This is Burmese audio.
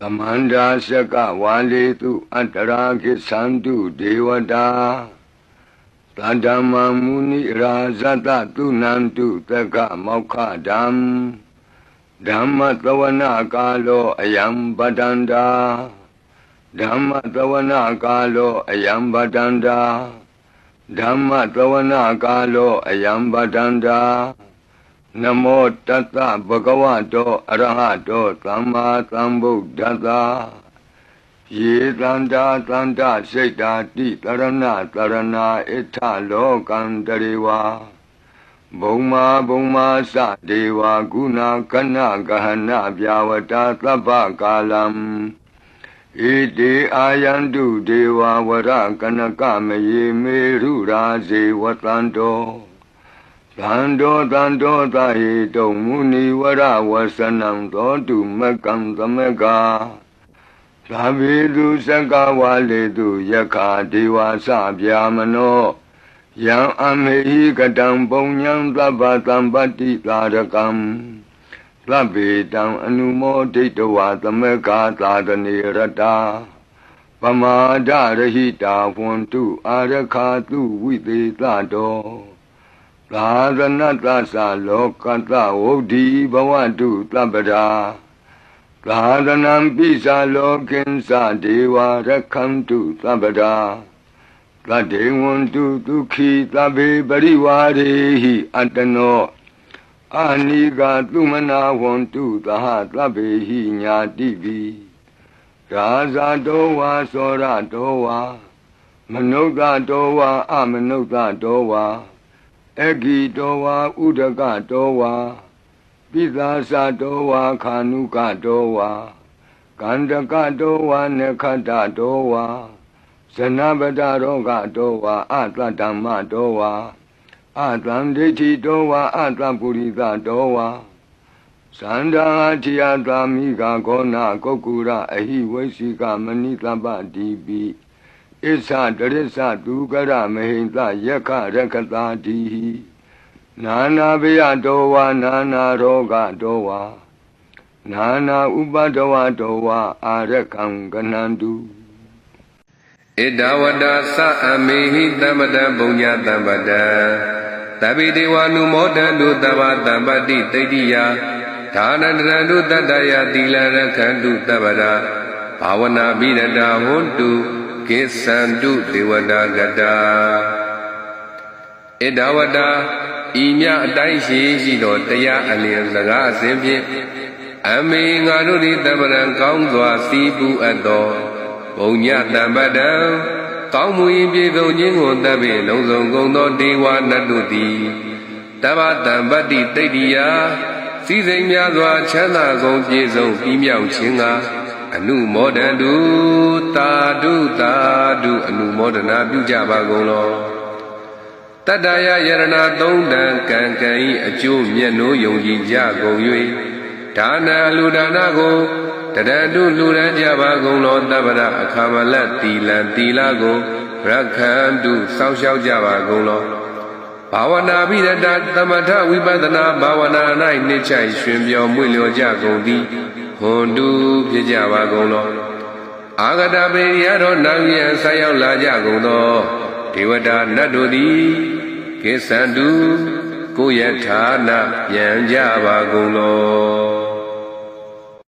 သမန္တာစကဝါလေတုအတ္တရာခိသန္တုဒေဝတာသတ္တမမုနိရာဇတတုနန္တုတက္ကမောက္ခဓမ္မဓမ္မသဝနာကာလောအယံပတန္တာဓမ္မသဝနာကာလောအယံပတန္တာဓမ္မသဝနာကာလောအယံပတန္တာ နမောတတ္တဗဂဝတောအရဟတောသမ္မာသမ္ဗုဒ္ဓတ္တယေတန္တာတန္တစိတ်တာတိတရဏတရဏဣထလောကံတရေဝါဘုံမာဘုံမာစဒေဝကုဏကဏဂဟနဗျာဝတာသဗ္ဗကာလံဣတိအာယန္တုဒေဝဝရကနကမယေမေရုရာဇေဝတန္တောသန္တောသန္တောသဟိတုံမုနိဝရဝဆနံသောတုမကံသမကာသာဝေတုစကဝါလေတုယက္ခာဒေဝစဗျာမနောယံအမေဟိကတံပုံညံသဗ္ဗတံပတ္တိသာရကံသဗ္ဗေတံအနုမောဒိတဝါသမကာသာသနေရတာပမာဒရဟိတာဝန္တုအာရခာတုဝိသေသတော သာသနတ္တသလောကတဝုဒ္ဓီဘဝတုတပ္ပရာသာသနံပိစာလောကိဉ္စဒေဝရခန္တုသဗ္ဗရာသတ္တေဝန္တုဒုက္ခိသဗ္ဗေပရိဝါရေဟိအတ္တနောအာနိကာသုမနာဝန္တုသဟသဗ္ဗေဟိညာတိပိရာဇာတောဝါသောရတောဝါမနုဿတောဝါအမနုဿတောဝါ အဂိတောဝါဥဒကတောဝါပိသာသတောဝါခာနုကတောဝါကန္တကတောဝါနခတတောဝါဇနပဒရောဂတောဝါအတတ္တမတောဝါအတံဒိဋ္ဌိတောဝါအတပုရိသတောဝါသန္တာတိယသာမိကခောနာကုတ်ကူရအဟိဝိသိကမဏိတပ္ပတိပိ ဣစ္ဆတရစ္ဆသူကရမဟိံသယက္ခရကတာတိဟိနာနာဘယတောဝါနာနာရောဂတောဝါနာနာဥပဒဝတောဝါအာရကံကနန္တုဣဒဝတ္တသအမေဟိသမ္ပတံပုညတမ္ပတံသဗ္ဗေဒေဝ ानु မောတံတုသဗ္ဗတမ္ပတ္တိတိဋ္ဌိယဒါနတရံတုတတ္တယသီလရခန္တုတပ္ပရာဘာဝနာပိရတာဟွန်တု ကိသန္တုဒေဝတာကတာဣဒဝတ္တဤမြအတိုင်းရှိရှိသောတရားအလျင်စကားအစဉ်ဖြင့်အမေငါတို့သည်တပ္ပရံကောင်းစွာစီးပူအပ်သောဘုံညတမ္ပတံကောင်းမှု၏ပြေဆုံးခြင်းကိုတတ်ပြီးလုံးစုံကုန်သောဒေဝနတ်တို့သည်တဗ္ဗတံပတ္တိတိဋ္ဌိယစည်းစိမ်များစွာချမ်းသာကုန်ပြေဆုံးပြီးမြောက်ခြင်းက အနုမောဒန္တုတာဓုတာဓုအနုမောဒနာပြုကြပါကုန်လောတတ္တယယရဏသုံးတံကံကံဤအကျိုးမျက်နှိုးယုံကြည်ကြကုန်၍ဒါနလူဒါနကိုတရတုလူရန်ကြပါကုန်လောတပ္ပရအခါမလတ်တီလံတီလာကိုရခန္တုစောင့်ရှောက်ကြပါကုန်လောဘာဝနာပိရတသမထဝိပဿနာဘာဝနာ၌နှိမ့်ချိုင်ရှင်ပြောမွေ့လျော်ကြကုန်သည် ဟွန်တုဖြစ်ကြပါကုန်လောအာဂတပေရတော်နာယံဆက်ရောက်လာကြကုန်သောဒေဝတာနတ်တို့သည်ကိသန္တုကိုယထာနာပြန်ကြပါကုန်လော